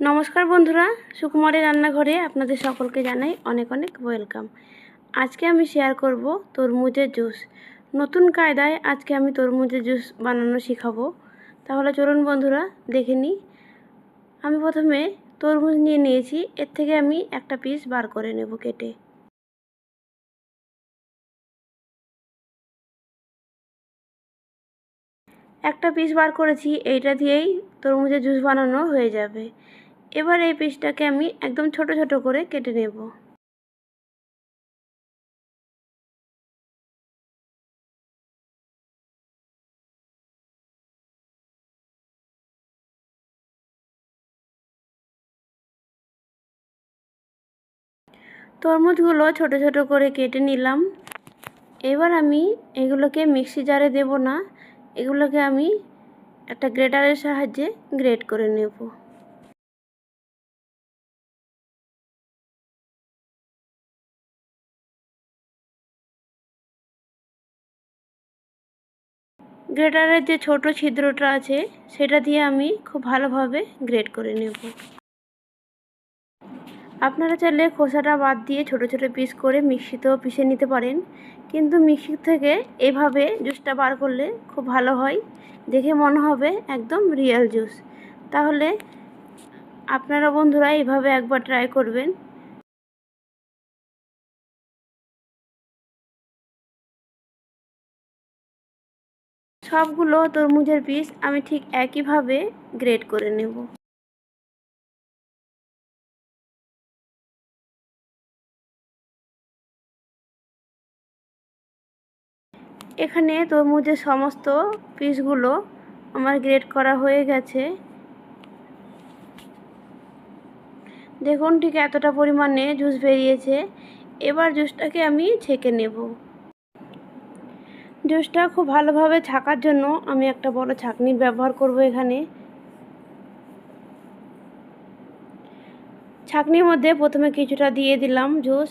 নমস্কার বন্ধুরা, সুকুমারের রান্নাঘরে আপনাদের সকলকে জানাই অনেক অনেক ওয়েলকাম আজকে আমি শেয়ার করব তরমুজের জুস নতুন কায়দায় আজকে আমি তরমুজের জুস বানানো শেখাবো। তাহলে চলুন বন্ধুরা, দেখে নিই আমি প্রথমে তরমুজ নিয়ে নিয়েছি, এর থেকে আমি একটা পিস বার করে নেব কেটে। একটা পিস বার করেছি, এইটা দিয়েই তরমুজের জুস বানানো হয়ে যাবে। এবার এই পিসটাকে আমি একদম ছোট ছোট করে কেটে নেব। তরমুজগুলো ছোট ছোট করে কেটে নিলাম। এবার আমি এগুলোকে মিক্সি জারে দেব না, এগুলোকে আমি একটা গ্রেটারের সাহায্যে গ্রেট করে নেব। গ্রেটারের যে ছোট ছিদ্রটা আছে, সেটা দিয়ে আমি খুব ভালোভাবে গ্রেট করে নেব। আপনারা চাইলে খোসাটা বাদ দিয়ে ছোট ছোট পিস করে মিক্সিতেও পিষে নিতে পারেন। কিন্তু মিক্সি থেকে এভাবে জুসটা বার করলে খুব ভালো হয়। দেখে মনে হবে একদম রিয়েল জুস তাহলে আপনারা বন্ধুরা এইভাবে একবার ট্রাই করবেন। সবগুলো তরমুজের পিস আমি ঠিক একইভাবে গ্রেড করে নেব। এখানে তরমুজের সমস্ত পিসগুলো আমার গ্রেড করা হয়ে গেছে। দেখুন ঠিক এতটা পরিমাণে জুস বেরিয়েছে। এবার জুসটাকে আমি ছেঁকে নেব। জুসটা খুব ভালোভাবে ছাকার জন্য আমি একটা বড় ছাঁকনির ব্যবহার করব এখানে। ছাঁকনির মধ্যে প্রথমে কিছুটা দিয়ে দিলাম জুস।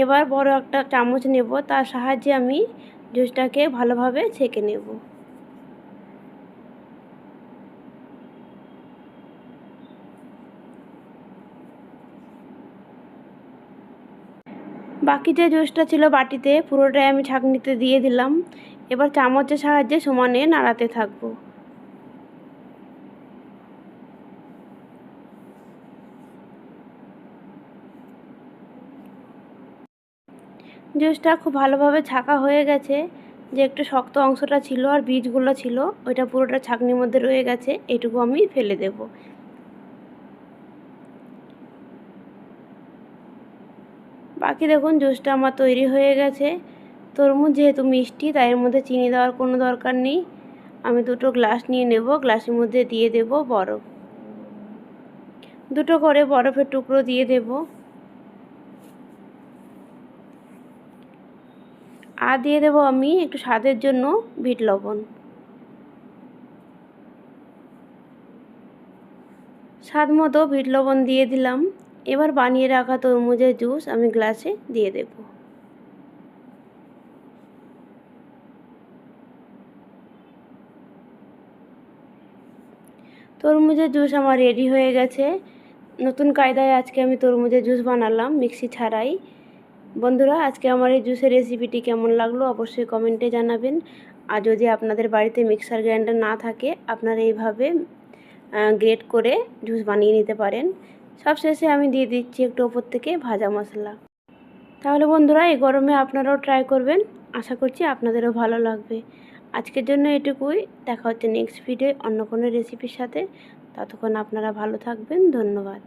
এবার বড় একটা চামচ নেব, তার সাহায্যে আমি জুসটাকে ভালোভাবে ছেঁকে নেব। বাকি যে জুসটা ছিল বাটিতে, পুরোটাই আমি ছাঁকনিতে দিয়ে দিলাম। এবার চামচের সাহায্যে সমানে নাড়াতে থাকব। জুসটা খুব ভালোভাবে ছাকা হয়ে গেছে, যে একটু শক্ত অংশটা ছিল আর বীজগুলো ছিল, ওইটা পুরোটা ছাকনির মধ্যে রয়ে গেছে, এটুকু আমি ফেলে দেব। বাকি দেখুন জুসটা আমার তৈরি হয়ে গেছে তরমুজ যেহেতু মিষ্টি, তাই এর মধ্যে চিনি দেওয়ার কোনো দরকার নেই। আমি দুটো গ্লাস নিয়ে নেব, গ্লাসের মধ্যে দিয়ে দেব বরফ। দুটো করে বরফের টুকরো দিয়ে দেবো। আর দিয়ে দেবো আমি একটু স্বাদের জন্য বিট লবণ। স্বাদ মতো বিট লবণ দিয়ে দিলাম। এবার বানিয়ে রাখা তরমুজের জুস আমি গ্লাসে দিয়ে দেব। তরমুজের জুস আমার রেডি হয়ে গেছে। নতুন কায়দায় আজকে আমি তরমুজের জুস বানালাম, মিক্সি ছাড়াই। বন্ধুরা, আজকে আমার এই জুসের রেসিপিটি কেমন লাগল অবশ্যই কমেন্টে জানাবেন। আর যদি আপনাদের বাড়িতে মিক্সার গ্রাইন্ডার না থাকে, আপনারা এইভাবে গ্রেট করে জুস বানিয়ে নিতে পারেন। সবশেষে আমি দিয়ে দিচ্ছি একটু ওপর থেকে ভাজা মশলা। তাহলে বন্ধুরা, এই গরমে আপনারাও ট্রাই করবেন। আশা করছি আপনাদেরও ভালো লাগবে। আজকের জন্য এটুকুই। দেখা হচ্ছে নেক্সট ভিডিও অন্য কোনো রেসিপির সাথে। ততক্ষণ আপনারা ভালো থাকবেন। ধন্যবাদ।